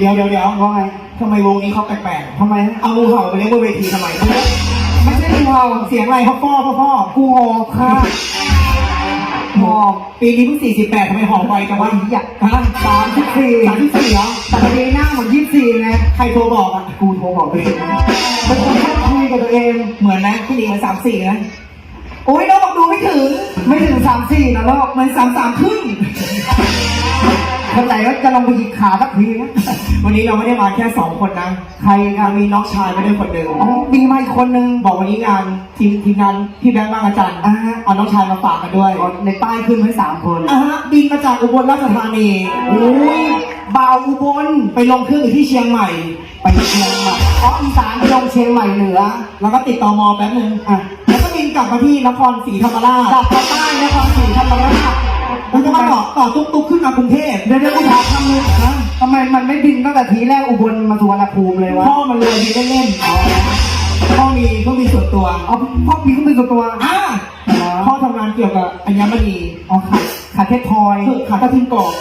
เดี๋ยวเดี๋ยวเดี๋ยวว่าไงทำไมวงนี้เขาแปลกทำไมฮะๆเอางูเห่าไปเลี้ยงบนเวทีทำไมไม่ใช่งูเห่าเสียงอะไรพ่อพ่อพ่อพ่อกูหอบค่ะหอบปีนี้เพิ่งสี่สิบแปดทำไมหอบไวจังวะอยากฮะสามสิบสี่สามสิบสี่เหรอแต่ปีหน้าเหมือนยี่สิบสี่ไงใครโทรบอกอะกูโทรบอกตัวเองเป็นคนชอบคุยกับตัวเองเหมือนนะพี่หนิงเหมือนสามสี่นะโอ้ยน้องบอกดูไม่ถึง ไม่ถึงสามสี่นะลูกเหมือนสามสามครึ่ง คนไหนก็จะลองไปหยิกขาสักทีนะวันนี้เราไม่ได้มาแค่สองคนนะ ใครเรามีน้องชายมาด้วยคนหนึ่งอ๋อมีมาอีกคนนึงบอกวันนี้งานทีมทีมงานพี่แบงค์บางอาจารย์อ่าฮะเอาน้องชายมาฝากกันด้วยอ๋อในป้ายขึ้นไว้สามคนอะฮะบินมาจากอุบลราชธานีโอ้ยบ่าวอุบลไปลงเครื่องอยู่ที่เชียงใหม่ ไปเชียงใหม่อ๋ออีสานไปลงเชียงใหม่เหนือ แล้วก็ติดต่อมอแป๊บนึงอะแล้วก็บินกลับมาที่นครศรีธรรมราชจากภาคใต้นครศรีธรรมราช แล้วก็มาต่อต่อตุ๊กตุ๊กขึ้นมากรุงเทพเดี๋ยวเดี๋ยวกูถามคำนึงนะทำไมมันไม่บินตั้งแต่ทีแรกอุบลมาสุวรรณภูมิเลยวะพ่อมันเลยบินเล่นๆพ่อมีพ่อมีส่วนตัวเอาพ่อมีก็เป็นตัวตัวอ่าพ่อทำงานเกี่ยวกับอัญมณีอ๋อขาขาเทพพลอยคือขาตะทิงกอก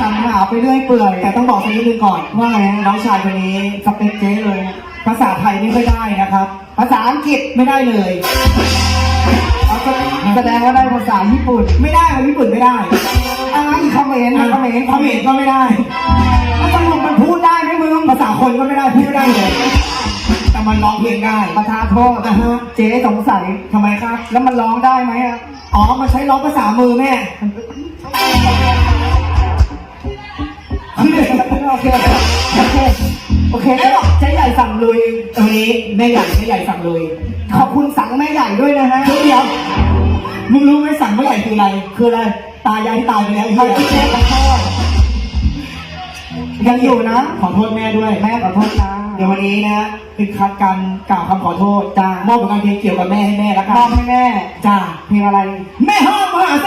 สรรหาไปเรื่อยเปื่อยแต่ต้องบอกสักนิดนึงก่อนว่าไงน้องชายคนนี้สเปคเจ๊เลย ภาษาไทยไม่ค่อยได้นะครับ ภาษาอังกฤษไม่ได้เลยเอาก็ แสดงว่าได้ภาษาญี่ปุ่น ไม่ได้คนญี่ปุ่นไม่ได้อะไรเขมรนะเขมรเขมรก็ไม่ได้แล้วสรุปมันพูดได้ไหมมึงภาษาคนก็ไม่ได้พูดไม่ได้เลยแต่มันร้องเพลงได้ประทานโทษอะฮะเจ๊สงสัยทำไมครับ แล้วมันร้องได้ไหมอะอ๋อมาใช้ร้องภาษามือแม่โอเคโอเคโอเคโอเคแล้วบอกเจ๊ใหญ่สั่งลุยตรงนี้แม่ใหญ่แม่ใหญ่สั่งเลยขอบคุณสั่งแม่ใหญ่ด้วยนะฮะเดี๋ยว มึงรู้ไหมสั่งเมื่อไหร่คืออะไร คืออะไร ตายายที่ตายไปแล้วใครไอ้ที่เหี้ยแม่ขอโทษยังอยู่นะ ขอโทษแม่ด้วย แม่ขอโทษนะเดี๋ยววันนี้นะเป็นคัดการกล่าวคำขอโทษจ้ามอบผลงานเพลงเกี่ยวกับแม่ให้แม่แล้วกัมอบนให้แม่จ้าเพลงอะไร แม่ห้ามมหาเส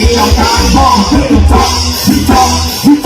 ที่เราการมองขึ้นจอกที่จอกที่จอง